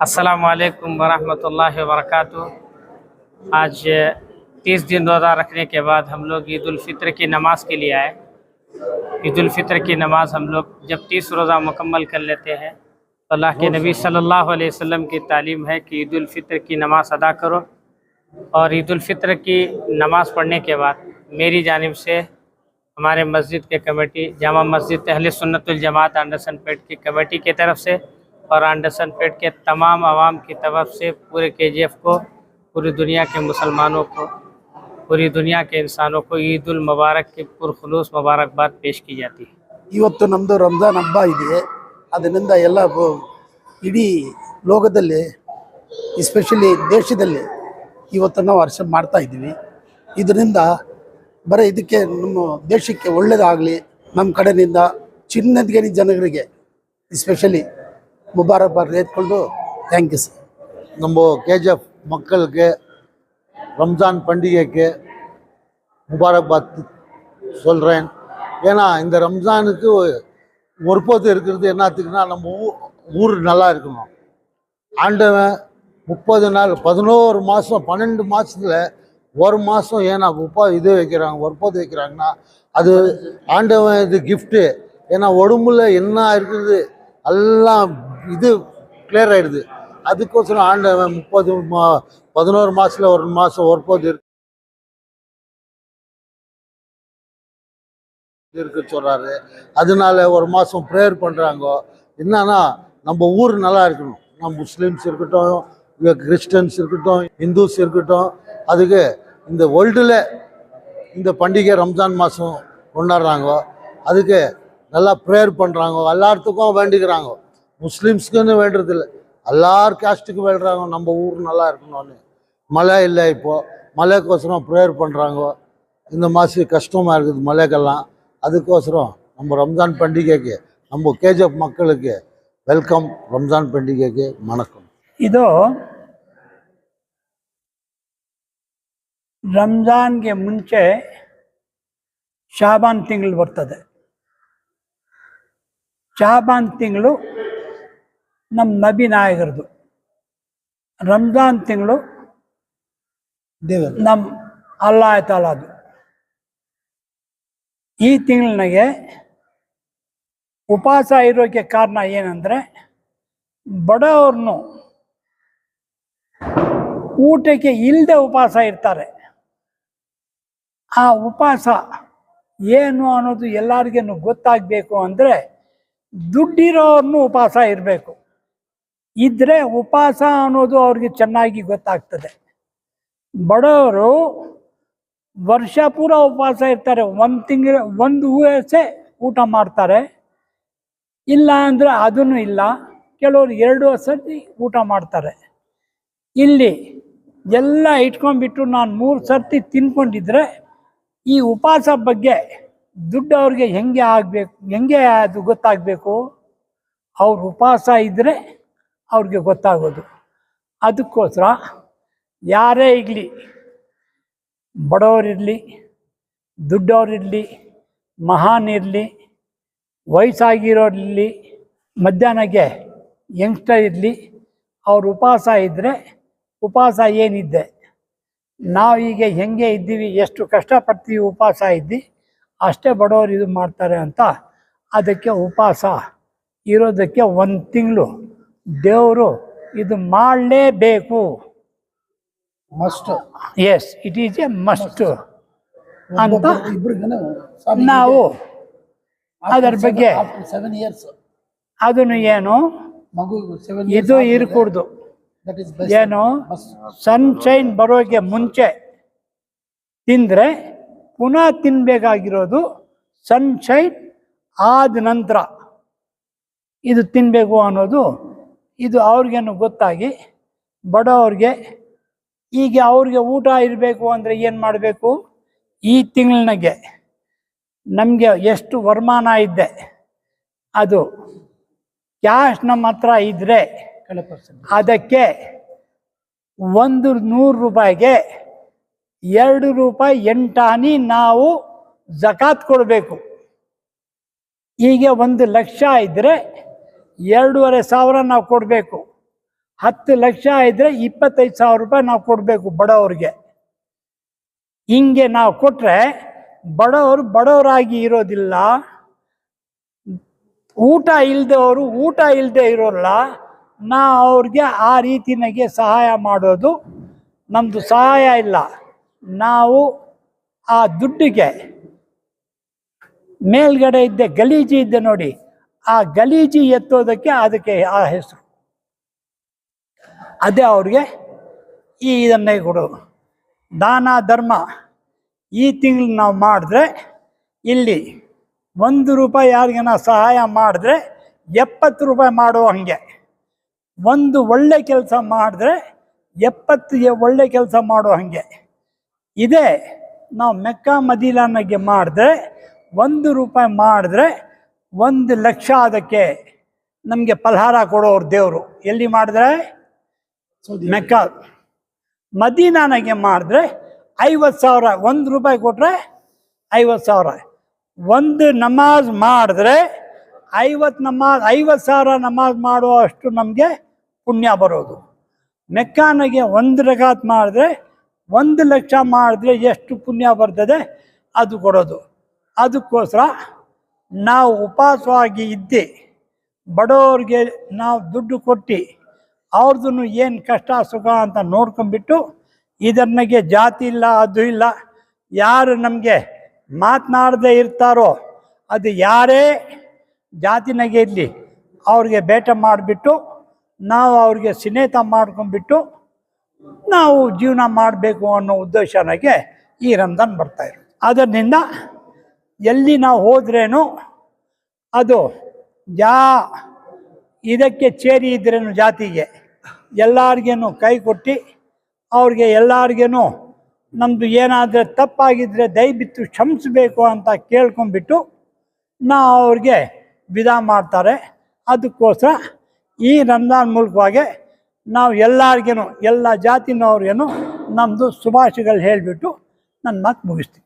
السلام علیکم ورحمۃ اللہ وبرکاتہ۔ آج تیس دن روزہ رکھنے کے بعد ہم لوگ عید الفطر کی نماز کے لیے آئے۔ عید الفطر کی نماز ہم لوگ جب تیس روزہ مکمل کر لیتے ہیں، تو اللہ کے نبی صلی اللہ علیہ وسلم کی تعلیم ہے کہ عید الفطر کی نماز ادا کرو۔ اور عید الفطر کی نماز پڑھنے کے بعد میری جانب سے ہمارے مسجد کے کمیٹی، جامع مسجد اہل سنت الجماعت انڈرسن پیٹ کی کمیٹی کی طرف سے और अंडरसन पेट के तमाम आवाम की तरफ से पूरे के को पूरी दुनिया के मुसलमानों को पूरी दुनिया के इंसानों को ईद उल मुबारक की पुरखलूस मुबारकबाद पेश की जाती है ಇವತ್ತು ನಮ್ಮದು ರಂಜಾನ್ ಹಬ್ಬ ಇದೆ ಅದರಿಂದ ಎಲ್ಲ ಬ- ಇಡೀ ಲೋಕದಲ್ಲಿ ಎಸ್ಪೆಷಲಿ ದೇಶದಲ್ಲಿ ಇವತ್ತು ನಾವು ವರ್ಷ ಮಾಡ್ತಾ ಇದ್ದೀವಿ ಇದರಿಂದ ಬರೀ ಇದಕ್ಕೆ ನಮ್ಮ ದೇಶಕ್ಕೆ ಒಳ್ಳೆಯದಾಗಲಿ ನಮ್ಮ ಕಡೆಯಿಂದ ಚಿನ್ನದಗೇರಿ ಜನರಿಗೆ ಎಸ್ಪೆಷಲಿ ಮುಬಾರಕ್ಬಾದ್ ಎತ್ಕೊಂಡು ಥ್ಯಾಂಕ್ ಯು ಸರ್ நம்ம கேஜிஎஃப் மக்களுக்கு ரம்ஜான் பண்டிகைக்கு முபாரக்பாத் சொல்கிறேன் ஏன்னா இந்த ரம்ஜானுக்கு ஒருபோது இருக்கிறது என்னத்துக்குன்னா நம்ம ஊ ஊர் நல்லா இருக்கணும் ஆண்டவன் முப்பது நாள் பதினோரு மாதம் பன்னெண்டு மாதத்தில் ஒரு மாதம் ஏன்னா உப்பா இது வைக்கிறாங்க ஒருபோது வைக்கிறாங்கன்னா அது ஆண்டவன் இது கிஃப்ட்டு ஏன்னா உடம்புல என்ன இருக்குது எல்லாம் இது கிளியர் ஆயிடுது. அதுக்கோசரம் ஆண்டு முப்பது மா பதினோரு மாசத்துல ஒரு மாசம் ஒருபோது இருக்கு. இருக்கு சொல்றாரு. அதனால ஒரு மாசம் ப்ரேயர் பண்றாங்க. என்னன்னா நம்ம ஊர் நல்லா இருக்கணும். நம்ம முஸ்லீம்ஸ் இருக்கட்டும் கிறிஸ்டன்ஸ் இருக்கட்டும் இந்துஸ் இருக்கட்டும் அதுக்கு இந்த வேர்ல்டில் இந்த பண்டிகை ரம்ஜான் மாதம் கொண்டாடுறாங்க. அதுக்கு நல்லா ப்ரேயர் பண்ணுறாங்க எல்லாத்துக்கும் வேண்டிக்கிறாங்க. முஸ்லீம்ஸ்க்குன்னு வேண்டுறதில்ல எல்லார் கேஸ்ட்டுக்கும் வேண்டுறாங்க நம்ம ஊர் நல்லா இருக்கணும்னு மழை இல்லை இப்போது மழைக்கோசரம் ப்ரேயர் பண்ணுறாங்க இந்த மாதம் கஷ்டமாக இருக்குது மழைக்கெல்லாம் அதுக்கோசரம் நம்ம ரம்ஜான் பண்டிகைக்கு நம்ம கேஜப் மக்களுக்கு வெல்கம் ரம்ஜான் பண்டிகைக்கு வணக்கம் ಇದು ರಂಜಾನ್ಗೆ ಮುಂಚೆ ಶಾಬಾನ್ ತಿಂಗಳು ಬರ್ತದೆ ಶಾಬಾನ್ ತಿಂಗಳು ನಮ್ಮ ನಬಿ ನಾಯಕರದು. ರಂಜಾನ್ ತಿಂಗಳು ದೇವರು ನಮ್ಮ ಅಲ್ಲಾ ತಾಲಾದು. ಈ ತಿಂಗಳಿನಾಗೆ ಉಪವಾಸ ಇರೋಕ್ಕೆ ಕಾರಣ ಏನಂದರೆ ಬಡವ್ರನ್ನು ಊಟಕ್ಕೆ ಇಲ್ಲದೆ ಉಪವಾಸ ಇರ್ತಾರೆ. ಆ ಉಪವಾಸ ಏನು ಅನ್ನೋದು ಎಲ್ಲರಿಗೂ ಗೊತ್ತಾಗಬೇಕು ಅಂದರೆ ದುಡ್ಡಿರೋರ್ನು ಉಪವಾಸ ಇರಬೇಕು. ಇದ್ದರೆ ಉಪವಾಸ ಅನ್ನೋದು ಅವ್ರಿಗೆ ಚೆನ್ನಾಗಿ ಗೊತ್ತಾಗ್ತದೆ. ಬಡವರು ವರ್ಷ ಪೂರ ಉಪವಾಸ ಇರ್ತಾರೆ. ಒಂದು ತಿಂಗಳ, ಒಂದು ಊಸೆ ಊಟ ಮಾಡ್ತಾರೆ. ಇಲ್ಲ ಅಂದರೆ ಅದನ್ನು ಇಲ್ಲ. ಕೆಲವರು ಎರಡು ಸರ್ತಿ ಊಟ ಮಾಡ್ತಾರೆ. ಇಲ್ಲಿ ಎಲ್ಲ ಇಟ್ಕೊಂಡ್ಬಿಟ್ಟು ನಾನು ಮೂರು ಸರ್ತಿ ತಿನ್ಕೊಂಡಿದ್ರೆ ಈ ಉಪವಾಸ ಬಗ್ಗೆ ದುಡ್ಡು ಅವ್ರಿಗೆ ಹೆಂಗೆ ಆಗಬೇಕು, ಹೆಂಗೆ ಅದು ಗೊತ್ತಾಗಬೇಕು? ಅವ್ರ ಉಪವಾಸ ಇದ್ದರೆ ಅವ್ರಿಗೆ ಗೊತ್ತಾಗೋದು. ಅದಕ್ಕೋಸ್ಕರ ಯಾರೇ ಇರಲಿ, ಬಡವರಿರಲಿ, ದುಡ್ಡವರಿರಲಿ, ಮಹಾನ್ ಇರಲಿ ವಯಸ್ಸಾಗಿರೋರಿರಲಿ ಮಧ್ಯಾಹ್ನಕ್ಕೆ ಯಂಗ್ಸ್ಟರ್ ಇರಲಿ, ಅವ್ರು ಉಪವಾಸ ಇದ್ದರೆ ಉಪವಾಸ ಏನಿದೆ? ಈಗ ಹೆಂಗೆ ಇದ್ದೀವಿ, ಎಷ್ಟು ಕಷ್ಟಪಡ್ತೀವಿ ಉಪವಾಸ ಇದ್ದು, ಅಷ್ಟೇ ಬಡವರು ಇದು ಮಾಡ್ತಾರೆ ಅಂತ ಅದಕ್ಕೆ ಉಪವಾಸ ಇರೋದಕ್ಕೆ ಒಂದು ತಿಂಗಳು. ದೇವರು ಇದು ಮಾಡಲೇಬೇಕು. Must is it is a must ಅಂತ ನಾವು ಅದರ ಬಗ್ಗೆ ಸೆವೆನ್ ಇಯರ್ಸ್ ಅದನ್ನು ಏನು? ಮಗು ಇದು ಇರ್ಕೂಡ್ದು. ಏನು? ಸನ್ಶೈನ್ ಬರೋಕ್ಕೆ ಮುಂಚೆ ತಿಂದರೆ ಪುನಃ ತಿನ್ನಬೇಕಾಗಿರೋದು ಸನ್ಶೈನ್ ಆದ ನಂತರ. ಇದು ತಿನ್ನಬೇಕು ಅನ್ನೋದು ಇದು ಅವ್ರಿಗೇನು ಗೊತ್ತಾಗಿ, ಬಡವ್ರಿಗೆ ಈಗ ಅವ್ರಿಗೆ ಊಟ ಇರಬೇಕು ಅಂದರೆ ಏನು ಮಾಡಬೇಕು? ಈ ತಿಂಗಳಿನಾಗೆ ನಮಗೆ ಎಷ್ಟು ವರಮಾನ ಇದ್ದೆ ಅದು ಕ್ಯಾಶ್ ನಮ್ಮ ಹತ್ರ ಇದ್ದರೆ ಅದಕ್ಕೆ ಒಂದು ನೂರು ರೂಪಾಯಿಗೆ ಎರಡು ರೂಪಾಯಿ ಎಂಟಾನಿ ನಾವು ಜಕಾತ್ ಕೊಡಬೇಕು. ಈಗ ಒಂದು ಲಕ್ಷ ಇದ್ದರೆ ಎರಡೂವರೆ ಸಾವಿರ ನಾವು ಕೊಡಬೇಕು. ಹತ್ತು ಲಕ್ಷ ಇದ್ದರೆ ಇಪ್ಪತ್ತೈದು ಸಾವಿರ ರೂಪಾಯಿ ನಾವು ಕೊಡಬೇಕು ಬಡವ್ರಿಗೆ. ಹಿಂಗೆ ನಾವು ಕೊಟ್ಟರೆ ಬಡವರು ಬಡವರಾಗಿ ಇರೋದಿಲ್ಲ. ಊಟ ಇಲ್ಲದವರು ಊಟ ಇಲ್ಲದೆ ಇರೋಲ್ಲ. ನಾ ಅವ್ರಿಗೆ ಆ ರೀತಿನಾಗೆ ಸಹಾಯ ಮಾಡೋದು ನಮ್ಮದು ಸಹಾಯ ಇಲ್ಲ. ನಾವು ಆ ದುಡ್ಡಿಗೆ ಮೇಲ್ಗಡೆ ಇದ್ದೆ ಗಲೀಜು ಇದ್ದೆ ನೋಡಿ ಆ ಗಲೀಜಿ ಎತ್ತೋದಕ್ಕೆ ಅದಕ್ಕೆ ಆ ಹೆಸರು. ಅದೇ ಅವ್ರಿಗೆ ಈ ಇದನ್ನೇ ಕೊಡೋದು. ದಾನ ಧರ್ಮ ಈ ತಿಂಗಳು ನಾವು ಮಾಡಿದ್ರೆ ಇಲ್ಲಿ ಒಂದು ರೂಪಾಯಿ ಯಾರಿಗೇನ ಸಹಾಯ ಮಾಡಿದ್ರೆ ಎಪ್ಪತ್ತು ರೂಪಾಯಿ ಮಾಡೋ ಹಂಗೆ. ಒಂದು ಒಳ್ಳೆ ಕೆಲಸ ಮಾಡಿದ್ರೆ ಎಪ್ಪತ್ತು ಒಳ್ಳೆ ಕೆಲಸ ಮಾಡೋ ಹಾಗೆ. ಇದೇ ನಾವು ಮೆಕ್ಕ ಮದೀಲಾನಾಗೆ ಮಾಡಿದ್ರೆ ಒಂದು ರೂಪಾಯಿ ಮಾಡಿದ್ರೆ ಒಂದು ಲಕ್ಷ ಅದಕ್ಕೆ ನಮಗೆ ಫಲಹಾರ ಕೊಡೋರು ದೇವರು. ಎಲ್ಲಿ ಮಾಡಿದ್ರೆ? ಮೆಕ್ಕ. ಮದೀನಾನಾಗೆ ಮಾಡಿದ್ರೆ ಐವತ್ತು ಸಾವಿರ. ಒಂದು ರೂಪಾಯಿ ಕೊಟ್ಟರೆ ಐವತ್ತು ಸಾವಿರ. ಒಂದು ನಮಾಜ್ ಮಾಡಿದ್ರೆ ಐವತ್ತು ನಮಾಜ್ ಐವತ್ತು ಸಾವಿರ ನಮಾಜ್ ಮಾಡುವಷ್ಟು ನಮಗೆ ಪುಣ್ಯ ಬರೋದು. ಮೆಕ್ಕಾನಗೆ ಒಂದು ರಗಾತ್ ಮಾಡಿದ್ರೆ ಒಂದು ಲಕ್ಷ ಮಾಡಿದ್ರೆ ಎಷ್ಟು ಪುಣ್ಯ ಬರ್ತದೆ? ಅದು ಕೊಡೋದು. ಅದಕ್ಕೋಸ್ಕರ ನಾವು ಉಪವಾಸವಾಗಿ ಇದ್ದೆ. ಬಡವ್ರಿಗೆ ನಾವು ದುಡ್ಡು ಕೊಟ್ಟು ಅವ್ರದ್ದು ಏನು ಕಷ್ಟ ಸುಖ ಅಂತ ನೋಡ್ಕೊಂಬಿಟ್ಟು ಇದನ್ನಗೆ ಜಾತಿ ಇಲ್ಲ, ಅದು ಇಲ್ಲ, ಯಾರು ನಮಗೆ ಮಾತನಾಡದೆ ಇರ್ತಾರೋ ಅದು ಯಾರೇ ಜಾತಿನಾಗೆ ಇರಲಿ, ಅವ್ರಿಗೆ ಬೇಟ ಮಾಡಿಬಿಟ್ಟು ನಾವು ಅವ್ರಿಗೆ ಸ್ನೇಹಿತ ಮಾಡ್ಕೊಂಬಿಟ್ಟು ನಾವು ಜೀವನ ಮಾಡಬೇಕು ಅನ್ನೋ ಉದ್ದೇಶನಾಗೆ ಈ ರಂಜಾನ್ ಬರ್ತಾ ಇರೋದು. ಅದರಿಂದ ಎಲ್ಲಿ ನಾವು ಹೋದ್ರೇನು ಅದು ಯಾ ಇದಕ್ಕೆ ಚೇರಿ ಇದ್ರೇನು ಜಾತಿಗೆ. ಎಲ್ಲರಿಗೇನು ಕೈ ಕೊಟ್ಟು, ಅವ್ರಿಗೆ ಎಲ್ಲರಿಗೇನು ನಮ್ಮದು ಏನಾದರೆ ತಪ್ಪಾಗಿದ್ದರೆ ದಯವಿಟ್ಟು ಕ್ಷಮಿಸಬೇಕು ಅಂತ ಕೇಳ್ಕೊಂಬಿಟ್ಟು ನಾ ಅವ್ರಿಗೆ ವಿಧ ಮಾಡ್ತಾರೆ. ಅದಕ್ಕೋಸ್ಕರ ಈ ರಂಜಾನ್ ಮೂಲಕವಾಗಿ ನಾವು ಎಲ್ಲರಿಗೇನು, ಎಲ್ಲ ಜಾತಿನವ್ರಿಗೇನು ನಮ್ಮದು ಶುಭಾಶಯಗಳು ಹೇಳಿಬಿಟ್ಟು ನನ್ನ ಮಾತು ಮುಗಿಸ್ತೀನಿ.